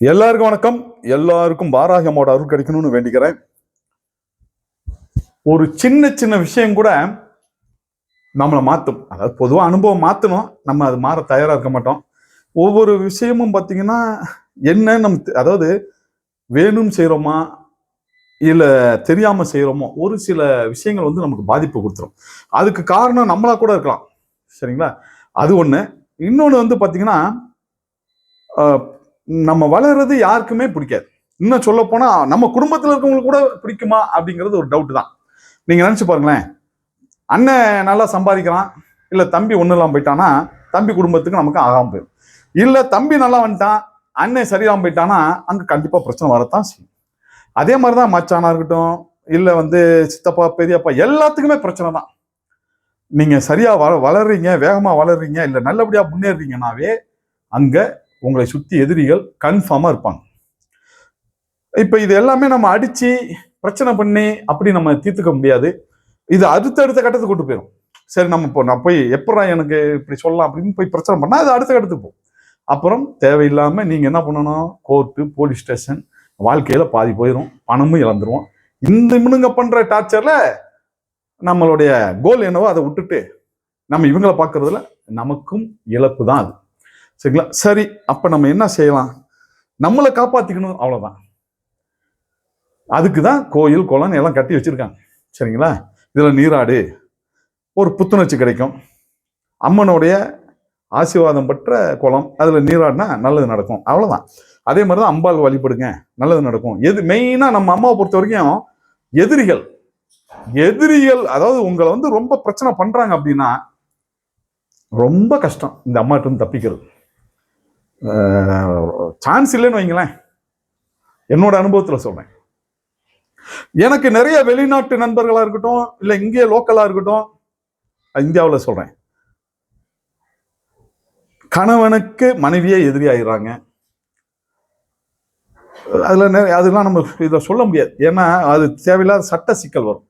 எல்லாருக்கும் வணக்கம். எல்லாருக்கும் பாராகியமோட அருள் கிடைக்கணும்னு வேண்டிக்கிறேன். ஒரு சின்ன சின்ன விஷயம் கூட நம்மளை மாற்றும் அதாவது பொதுவாக அனுபவம் மாற்றணும் நம்ம அது மாற தயாராக இருக்க மாட்டோம். ஒவ்வொரு விஷயமும் பார்த்தீங்கன்னா என்ன நம் அதாவது வேணும் செய்கிறோமா இல்லை தெரியாமல் செய்கிறோமோ ஒரு சில விஷயங்கள் வந்து நமக்கு பாதிப்பு கொடுத்துரும். அதுக்கு காரணம் நம்மளாக கூட இருக்கலாம். சரிங்களா? அது ஒன்று இன்னொன்று வந்து பார்த்தீங்கன்னா நம்ம வளர்றது யாருக்குமே பிடிக்காது. இன்னும் சொல்ல போனா நம்ம குடும்பத்தில் இருக்கவங்களுக்கு கூட பிடிக்குமா அப்படிங்கிறது ஒரு டவுட் தான். நீங்க நினைச்சு பாருங்களேன். அண்ணன் நல்லா சம்பாதிக்கிறான் இல்ல தம்பி ஒண்ணு இல்லாம போயிட்டானா தம்பி குடும்பத்துக்கு நமக்கு ஆகாம போயிடும். இல்ல தம்பி நல்லா வந்துட்டான் அண்ணன் சரியாம போயிட்டானா அங்க கண்டிப்பா பிரச்சனை வரத்தான் செய்யும். அதே மாதிரிதான் மச்சானா இருக்கட்டும் இல்ல வந்து சித்தப்பா பெரியப்பா எல்லாத்துக்குமே பிரச்சனை தான். நீங்கள் சரியாக வள வளர்றீங்க வேகமாக வளர்றீங்க இல்லை நல்லபடியாக முன்னேறீங்கன்னாவே அங்கே உங்களை சுற்றி எதிரிகள் கன்ஃபார்மாக இருப்பாங்க. இப்போ இது எல்லாமே நம்ம அடித்து பிரச்சனை பண்ணி அப்படி நம்ம தீர்த்துக்க முடியாது. இது அடுத்த அடுத்த கட்டத்துக்கு கொண்டு போயிடும் சரி நம்ம இப்போ நான் போய் எப்படா எனக்கு இப்படி சொல்லலாம் அப்படின்னு போய் பிரச்சனை பண்ணால் அது அடுத்த கட்டத்துக்கு போகும். அப்புறம் தேவையில்லாமல் நீங்கள் என்ன பண்ணணும்? கோர்ட்டு போலீஸ் ஸ்டேஷன் வாழ்க்கையில் பாதி போயிடும் பணமும் இழந்துருவோம் இந்த இவனுங்க பண்ணுற டார்ச்சரில் நம்மளுடைய கோல் என்னவோ அதை விட்டுட்டு நம்ம இவங்களை பார்க்குறதுல நமக்கும் இழப்பு தான் அது. சரிங்களா? சரி அப்போ நம்ம என்ன செய்யலாம்? நம்மளை காப்பாற்றிக்கணும் அவ்வளோதான் அதுக்கு தான் கோயில் குளம் எல்லாம் கட்டி வச்சிருக்காங்க. சரிங்களா? இதில் நீராடு ஒரு புத்துணர்ச்சி கிடைக்கும். அம்மனுடைய ஆசீர்வாதம் பெற்ற குளம் அதில் நீராடினா நல்லது நடக்கும். அவ்வளோதான் அதே மாதிரி தான் அம்பாள் வழிபடுங்க நல்லது நடக்கும். எது மெயினாக நம்ம அம்மாவை பொறுத்த வரைக்கும் எதிரிகள் எதிரிகள் அதாவது உங்களை வந்து ரொம்ப பிரச்சனை பண்ணுறாங்க அப்படின்னா ரொம்ப கஷ்டம். இந்த அம்மாட்டிருந்து தப்பிக்கிறது. சான்ஸ் இல்லைன்னு வைங்களேன். என்னோட அனுபவத்தில் சொல்கிறேன் எனக்கு நிறைய வெளிநாட்டு நண்பர்களாக இருக்கட்டும் இல்லை இங்கே லோக்கலாக இருக்கட்டும் இந்தியாவில் சொல்கிறேன் கணவனுக்கு மனைவியே எதிரி ஆயிடுறாங்க. அதில் அதெல்லாம் நம்ம இதை சொல்ல முடியாது. ஏன்னா அது தேவையில்லாத சட்ட சிக்கல் வரும்.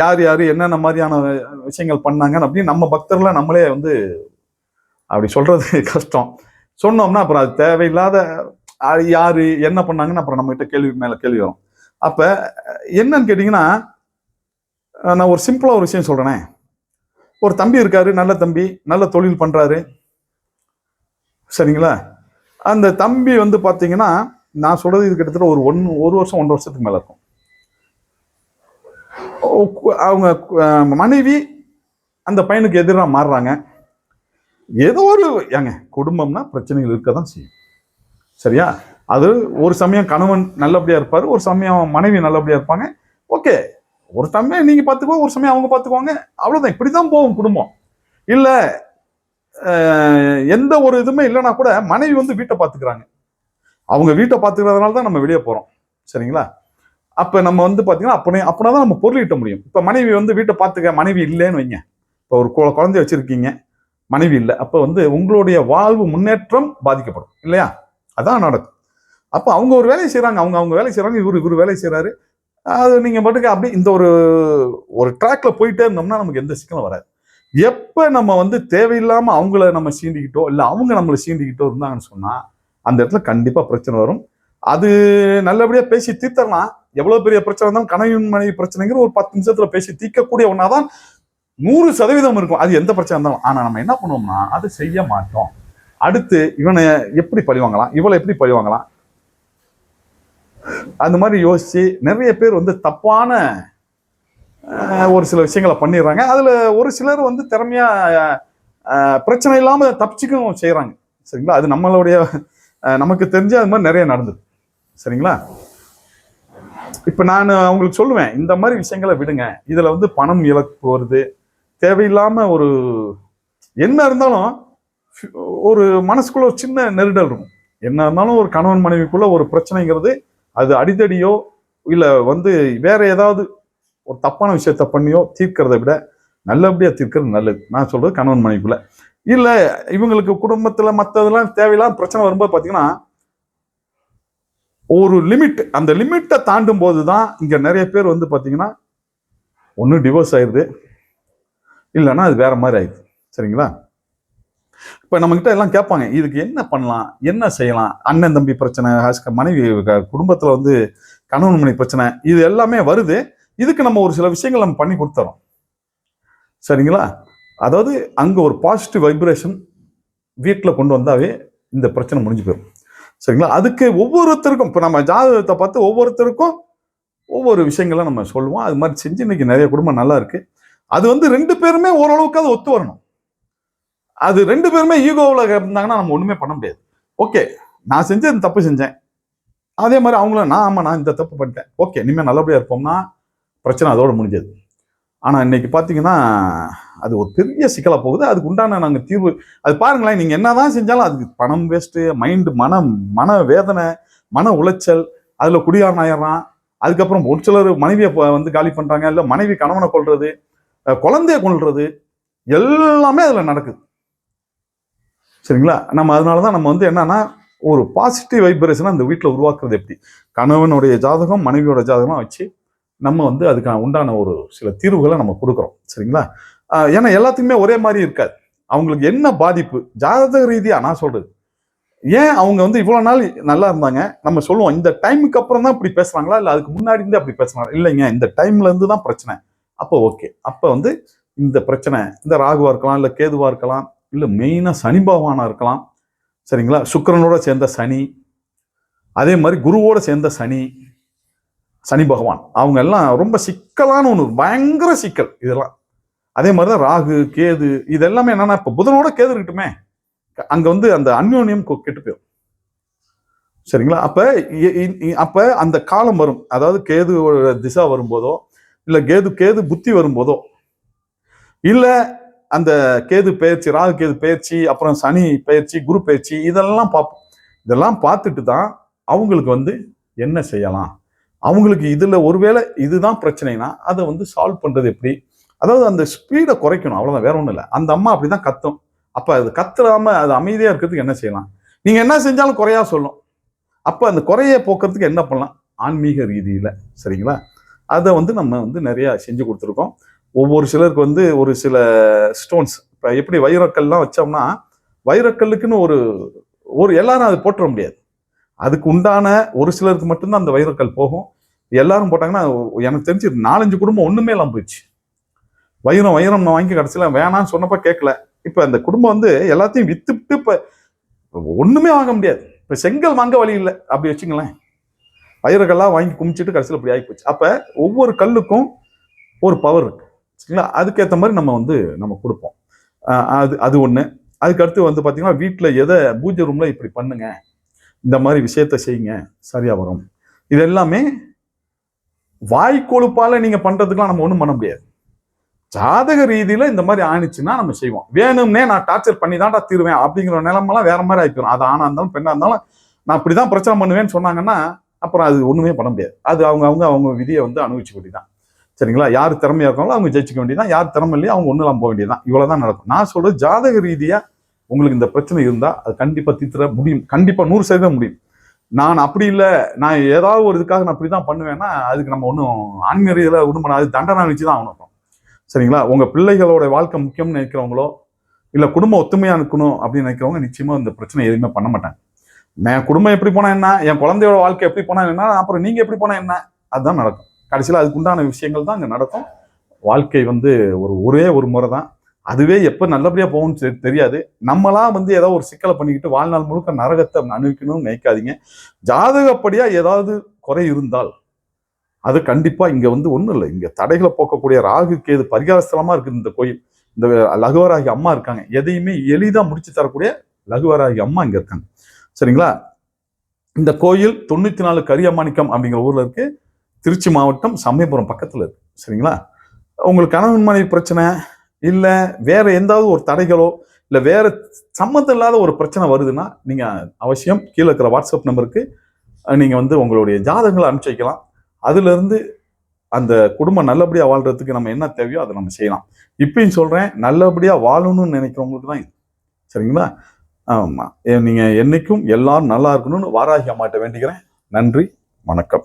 யார் யார் என்னென்ன மாதிரியான விஷயங்கள் பண்ணாங்கன்னு அப்படின்னு நம்ம பக்தர்களை நம்மளே வந்து அப்படி சொல்கிறது கஷ்டம். சொன்னோம்னா அப்புறம் அது தேவையில்லாத யார் என்ன பண்ணாங்கன்னு அப்புறம் நம்மகிட்ட கேள்வி மேலே கேள்வி வரும். அப்போ என்னன்னு கேட்டிங்கன்னா நான் ஒரு சிம்பிளாக ஒரு விஷயம் சொல்கிறேனே ஒரு தம்பி இருக்காரு நல்ல தம்பி நல்ல தொழில் பண்ணுறாரு சரிங்களா? அந்த தம்பி வந்து பார்த்தீங்கன்னா நான் சொல்கிறது இது கிட்டத்தட்ட ஒரு ஒன் ஒரு வருஷம் ஒன்றரை வருஷத்துக்கு மேலே இருக்கும். அவங்க மனைவி அந்த பையனுக்கு எதிராக மாறுறாங்க. ஏதோ ஒரு ஏங்க குடும்பம்னா பிரச்சனைகள் இருக்க தான் செய்யும். சரியா? அது ஒரு சமயம் கணவன் நல்லபடியாக இருப்பார் ஒரு சமயம் மனைவி நல்லபடியாக இருப்பாங்க. ஓகே ஒரு சமயம் நீங்கள் பார்த்துக்குவோம் ஒரு சமயம் அவங்க பார்த்துக்குவாங்க அவ்வளோதான் இப்படி தான் போகும் குடும்பம். இல்லை எந்த ஒரு இதுவுமே இல்லைன்னா கூட மனைவி வந்து வீட்டை பார்த்துக்குறாங்க அவங்க வீட்டை பார்த்துக்கிறதுனால தான் நம்ம வெளியே போகிறோம் சரிங்களா? அப்போ நம்ம வந்து பார்த்தீங்கன்னா அப்படி அப்படின்னா தான் நம்ம பொருள் ஈட்ட முடியும். இப்போ மனைவி வந்து வீட்டை பார்த்துக்க மனைவி இல்லைன்னு வைங்க. இப்போ ஒரு குழந்தைய வச்சுருக்கீங்க. மனைவி இல்லை. அப்போ வந்து உங்களுடைய வாழ்வு முன்னேற்றம் பாதிக்கப்படும். இல்லையா? அதான் நடக்கும். அப்போ அவங்க ஒரு வேலையை செய்கிறாங்க அவங்க அவங்க வேலை செய்கிறாங்க இவர் இவரு வேலை செய்கிறாரு அது நீங்கள் பாட்டுக்கு அப்படியே இந்த ஒரு ஒரு ட்ராக்ல போயிட்டே இருந்தோம்னா நமக்கு எந்த சிக்கலும் வராது. எப்போ நம்ம வந்து தேவையில்லாமல் அவங்கள நம்ம சீண்டிக்கிட்டோ இல்லை அவங்க நம்மளை சீண்டிக்கிட்டோ இருந்தாங்கன்னு சொன்னால் அந்த இடத்துல கண்டிப்பாக பிரச்சனை வரும். அது நல்லபடியாக பேசி தீர்த்தரலாம். எவ்வளோ பெரிய பிரச்சனை இருந்தாலும் கணவன் மனைவி பிரச்சனைங்கிற ஒரு பத்து நிமிஷத்தில் பேசி தீர்க்கக்கூடிய ஒன்றா தான் நூறு சதவீதம் இருக்கும். அது எந்த பிரச்சனை இருந்தாலும். ஆனா நம்ம என்ன பண்ணுவோம்னா அதை செய்ய மாட்டோம். அடுத்து இவனை எப்படி பழிவாங்கலாம் இவளை எப்படி பழிவாங்கலாம் அந்த மாதிரி யோசிச்சு நிறைய பேர் வந்து தப்பான ஒரு சில விஷயங்களை பண்ணிடுறாங்க. அதுல ஒரு சிலர் வந்து திறமையா பிரச்சனை இல்லாமல் தப்பிச்சுக்கும் செய்கிறாங்க சரிங்களா? அது நம்மளுடைய நமக்கு தெரிஞ்ச அது மாதிரி நிறைய நடந்தது. சரிங்களா? இப்போ நான் அவங்களுக்கு சொல்லுவேன். இந்த மாதிரி விஷயங்களை விடுங்க. இதில் வந்து பணம் இழப்பு வருது. தேவையில்லாம ஒரு என்ன இருந்தாலும் ஒரு மனசுக்குள்ள ஒரு சின்ன நெருடல் இருக்கும். என்ன இருந்தாலும் ஒரு கணவன் மனைவிக்குள்ள ஒரு பிரச்சனைங்கிறது அது அடித்தடியோ இல்லை வந்து வேற ஏதாவது ஒரு தப்பான விஷயத்த பண்ணியோ தீர்க்கிறத விட நல்லபடியாக தீர்க்கிறது நல்லது. நான் சொல்றது கணவன் மனைவிக்குள்ள. இல்லை இவங்களுக்கு குடும்பத்தில் மற்றதெல்லாம் தேவையில்லாம பிரச்சனை வரும்போது பார்த்தீங்கன்னா ஒரு லிமிட் அந்த லிமிட்டை தாண்டும் போது தான் இங்கே நிறைய பேர் வந்து பார்த்தீங்கன்னா ஒன்று டிவோர்ஸ் ஆயிடுது இல்லைன்னா அது வேற மாதிரி ஆயிடுது. சரிங்களா? இப்போ நம்மக்கிட்ட எல்லாம் கேட்பாங்க இதுக்கு என்ன பண்ணலாம் என்ன செய்யலாம்? அண்ணன் தம்பி பிரச்சனை மனைவி க- வந்து கணவன் மனைவி பிரச்சனை இது எல்லாமே வருது. இதுக்கு நம்ம ஒரு சில விஷயங்கள் நம்ம பண்ணி கொடுத்துறோம். சரிங்களா? அதாவது அங்கே ஒரு பாசிட்டிவ் வைப்ரேஷன் வீட்டில் கொண்டு வந்தாவே இந்த பிரச்சனை முடிஞ்சு போயிடும் சரிங்களா? அதுக்கு ஒவ்வொருத்தருக்கும் இப்போ நம்ம ஜாதகத்தை பார்த்து ஒவ்வொருத்தருக்கும் ஒவ்வொரு விஷயங்களை நம்ம சொல்லுவோம். அது மாதிரி செஞ்சு இன்னைக்கு நிறைய குடும்பம் நல்லா இருக்குது அது வந்து ரெண்டு பேருமே ஓரளவுக்கு அது ஒத்து வரணும். அது ரெண்டு பேருமே ஈகோவில் இருந்தாங்கன்னா நம்ம ஒன்றுமே பண்ண முடியாது. ஓகே நான் செஞ்சேன் இந்த தப்பு செஞ்சேன். அதே மாதிரி அவங்களும் நான் ஆமாம் நான் இந்த தப்பு பண்ணிட்டேன். ஓகே இனிமேல் நல்லபடியாக இருப்போம்னா பிரச்சனை அதோடு முடிஞ்சது. ஆனால் இன்னைக்கு பார்த்தீங்கன்னா அது ஒரு பெரிய சிக்கலாக போகுது. அதுக்கு உண்டான நாங்கள் தீர்வு அது பாருங்களேன் நீங்க என்னதான் செஞ்சாலும் அதுக்கு பணம் வேஸ்ட்டு மைண்டு மனம் மன வேதனை மன உளைச்சல் அதில் குடியாரன் ஆயிடுறான் அதுக்கப்புறம் ஒரு சிலர் மனைவியை வந்து காலி பண்ணுறாங்க இல்லை மனைவி கணவனை கொள்வது குழந்தைய கொல்றது எல்லாமே அதில் நடக்குது. சரிங்களா? நம்ம அதனால தான் நம்ம வந்து என்னன்னா ஒரு பாசிட்டிவ் வைப்ரேஷனை அந்த வீட்டில் உருவாக்குறது எப்படி? கணவனுடைய ஜாதகம் மனைவியோட ஜாதகம் வச்சு நம்ம வந்து அதுக்கான உண்டான ஒரு சில தீர்வுகளை நம்ம கொடுக்குறோம். சரிங்களா? ஏன்னா எல்லாத்துக்குமே ஒரே மாதிரி இருக்காது. அவங்களுக்கு என்ன பாதிப்பு? ஜாதக ரீதியாக நான் சொல்கிறது ஏன் அவங்க வந்து இவ்வளோ நாள் நல்லா இருந்தாங்க? நம்ம சொல்லுவோம் இந்த டைமுக்கு அப்புறம் தான் இப்படி பேசுகிறாங்களா இல்லை அதுக்கு முன்னாடி இருந்தே அப்படி பேசுகிறாங்களா இல்லைங்க இந்த டைம்லேருந்து தான் பிரச்சனை. அப்போ ஓகே அப்போ வந்து இந்த பிரச்சனை இந்த ராகுவாக இருக்கலாம் இல்லை கேதுவாக இருக்கலாம் இல்லை மெயினாக சனி பகவானாக இருக்கலாம். சரிங்களா? சுக்கரனோட சேர்ந்த சனி அதே மாதிரி குருவோட சேர்ந்த சனி சனி பகவான். அவங்க எல்லாம் ரொம்ப சிக்கலான ஒன்று பயங்கர சிக்கல் இதெல்லாம். அதே மாதிரி தான் ராகு கேது இது எல்லாமே என்னன்னா இப்போ புதனோட கேது இருக்கட்டுமே. அங்கே வந்து அந்த அந்யோன்யம் கெட்டு போயிடும் சரிங்களா? அப்போ அப்போ அந்த காலம் வரும். அதாவது கேது திசா வரும்போதோ இல்லை கேது கேது புத்தி வரும்போதோ? இல்லை அந்த கேது பயிற்சி ராகு கேது பயிற்சி அப்புறம் சனி பயிற்சி குரு பயிற்சி இதெல்லாம் பார்ப்போம் இதெல்லாம் பார்த்துட்டு தான் அவங்களுக்கு வந்து என்ன செய்யலாம்? அவங்களுக்கு இதில் ஒருவேளை இதுதான் பிரச்சனைனா அதை வந்து சால்வ் பண்ணுறது எப்படி? அதாவது அந்த ஸ்பீடை குறைக்கணும் அவ்வளோதான் வேற ஒன்றும் இல்லை. அந்த அம்மா அப்படிதான் கத்தும். அப்போ அது கத்துறாமல் அது அமைதியாக இருக்கிறதுக்கு என்ன செய்யலாம்? நீங்கள் என்ன செஞ்சாலும் குறையா சொல்லும். அப்போ அந்த குறைய போக்குறதுக்கு என்ன பண்ணலாம்? ஆன்மீக ரீதியில். சரிங்களா? அதை வந்து நம்ம வந்து நிறையா செஞ்சு கொடுத்துருக்கோம். ஒவ்வொரு சிலருக்கு வந்து ஒரு சில ஸ்டோன்ஸ் இப்போ எப்படி வைரக்கல்லாம் வச்சோம்னா வைரக்கல்லுக்குன்னு ஒரு ஒரு எல்லாரும் அது போட்டுற முடியாது. அதுக்கு உண்டான ஒரு சிலருக்கு மட்டும்தான் அந்த வைரக்கல் போகும். எல்லாரும் போட்டாங்கன்னா எனக்கு தெரிஞ்சு நாலஞ்சு குடும்பம் ஒன்றுமே இல்லாம போயிடுச்சு. வைரம் வைரம் நான் வாங்கி கிடச்சில வேணாம்னு சொன்னப்போ கேட்கல. இப்போ அந்த குடும்பம் வந்து எல்லாத்தையும் விற்றுட்டு இப்போ ஒன்றுமே வாங்க முடியாது. இப்போ செங்கல் வாங்க வழி இல்லை. அப்படி வச்சுங்களேன். வைரக்கல்லாம் வாங்கி குமிச்சிட்டு கடைசியில் இப்படி ஆகி போச்சு. அப்போ ஒவ்வொரு கல்லுக்கும் ஒரு பவர் இருக்கு. சரிங்களா? அதுக்கேற்ற மாதிரி நம்ம வந்து நம்ம கொடுப்போம். அது அது ஒன்று அதுக்கடுத்து வந்து பார்த்தீங்கன்னா வீட்டில் எதை பூஜை ரூமில் இப்படி பண்ணுங்க. இந்த மாதிரி விஷயத்த செய்யுங்க. சரியாக வரும். இது எல்லாமே வாய் கொழுப்பால் நீங்கள் பண்ணுறதுக்குலாம் நம்ம ஒன்றும் பண்ண முடியாது. ஜாதக ரீதியில் இந்த மாதிரி ஆணிச்சுன்னா நம்ம செய்வோம். வேணும்னே நான் டார்ச்சர் பண்ணி தான்டா தீருவேன் அப்படிங்கிற நிலமெல்லாம் வேற மாதிரி ஆகிப்போம் அது ஆனா இருந்தாலும் பெண்ணாக இருந்தாலும் நான் இப்படிதான் பிரச்சனை பண்ணுவேன்னு சொன்னாங்கன்னா அப்புறம் அது ஒன்றுமே பண்ண முடியாது. அது அவங்க அவங்க அவங்க விதியை வந்து அனுபவிச்சுக்க வேண்டியதான் சரிங்களா? யார் திறமையாக இருக்காங்களோ அவங்க ஜெயிச்சிக்க வேண்டியதான் யார் திறமை இல்லையோ அவங்க ஒண்ணும் போக வேண்டியதான் இவ்வளவுதான் நடக்கும். நான் சொல்கிறது ஜாதக ரீதியாக உங்களுக்கு இந்த பிரச்சனை இருந்தால் அது கண்டிப்பாக தீர்த்துற முடியும். கண்டிப்பாக நூறு சதவீதம் முடியும். நான் அப்படி இல்லை. நான் ஏதாவது ஒரு இதுக்காக நான் அப்படி தான் பண்ணுவேன்னா அதுக்கு நம்ம ஒன்றும் ஆன்மீக ரீதியில் ஒன்றும் பண்ணாது தண்டனை வச்சு தான் ஆகணும் சரிங்களா? உங்கள் பிள்ளைகளோட வாழ்க்கை முக்கியம்னு நினைக்கிறவங்களோ இல்லை குடும்ப ஒத்துமையாக இருக்கணும் அப்படின்னு நினைக்கிறவங்க நிச்சயமாக இந்த பிரச்சனை எதுவுமே பண்ண மாட்டாங்க. என் குடும்பம் எப்படி போனா என்ன? என் குழந்தையோட வாழ்க்கை எப்படி போனால் என்ன? அப்புறம் நீங்கள் எப்படி போனா என்ன? அதுதான் நடக்கும். கடைசியில் அதுக்குண்டான விஷயங்கள் தான் அங்கே நடக்கும். வாழ்க்கை வந்து ஒரு ஒரே ஒரு முறை தான் அதுவே எப்போ நல்லபடியாக போகும்னு தெ- தெரியாது. நம்மளா வந்து ஏதோ ஒரு சிக்கலை பண்ணிக்கிட்டு வாழ்நாள் முழுக்க நரகத்தை அனுபவிக்கணும்னு நினைக்காதீங்க. ஜாதகப்படியாக ஏதாவது குறை இருந்தால் அது கண்டிப்பாக இங்கே வந்து ஒண்ணும் இல்லை. இங்கே தடைகளை போக்கக்கூடிய ராகு கேது பரிகாரஸ்தலமாக இருக்குது இந்த கோயில். இந்த லகுவராகி அம்மா இருக்காங்க. எதையுமே எளிதா முடிச்சு தரக்கூடிய லகுவராகி அம்மா இங்கே இருக்காங்க. சரிங்களா? இந்த கோயில் தொண்ணூற்றி நாலு கரியமாணிக்கம் அப்படிங்கிற ஊரில் இருக்கு. திருச்சி மாவட்டம் சமயபுரம் பக்கத்தில் இருக்கு. சரிங்களா? உங்களுக்கு கணவன் மனைவி பிரச்சனை இல்லை வேற எந்தாவது ஒரு தடைகளோ இல்லை வேற சம்மந்தம் இல்லாத ஒரு பிரச்சனை வருதுன்னா நீங்கள் அவசியம் கீழே இருக்கிற வாட்ஸ்அப் நம்பருக்கு நீங்கள் வந்து உங்களுடைய ஜாதகங்களை அனுப்பிச்சு வைக்கலாம். அதுலேருந்து அந்த குடும்பம் நல்லபடியாக வாழ்கிறதுக்கு நம்ம என்ன தேவையோ அதை நம்ம செய்யலாம். இப்பயும் சொல்கிறேன் நல்லபடியாக வாழணும்னு நினைக்கிறவங்களுக்கு தான் இது. சரிங்களா? ஆமா. நீங்கள் என்றைக்கும் எல்லாரும் நல்லா இருக்கணும்னு வாராகி அம்மாட்ட வேண்டிக்கிறேன். நன்றி. வணக்கம்.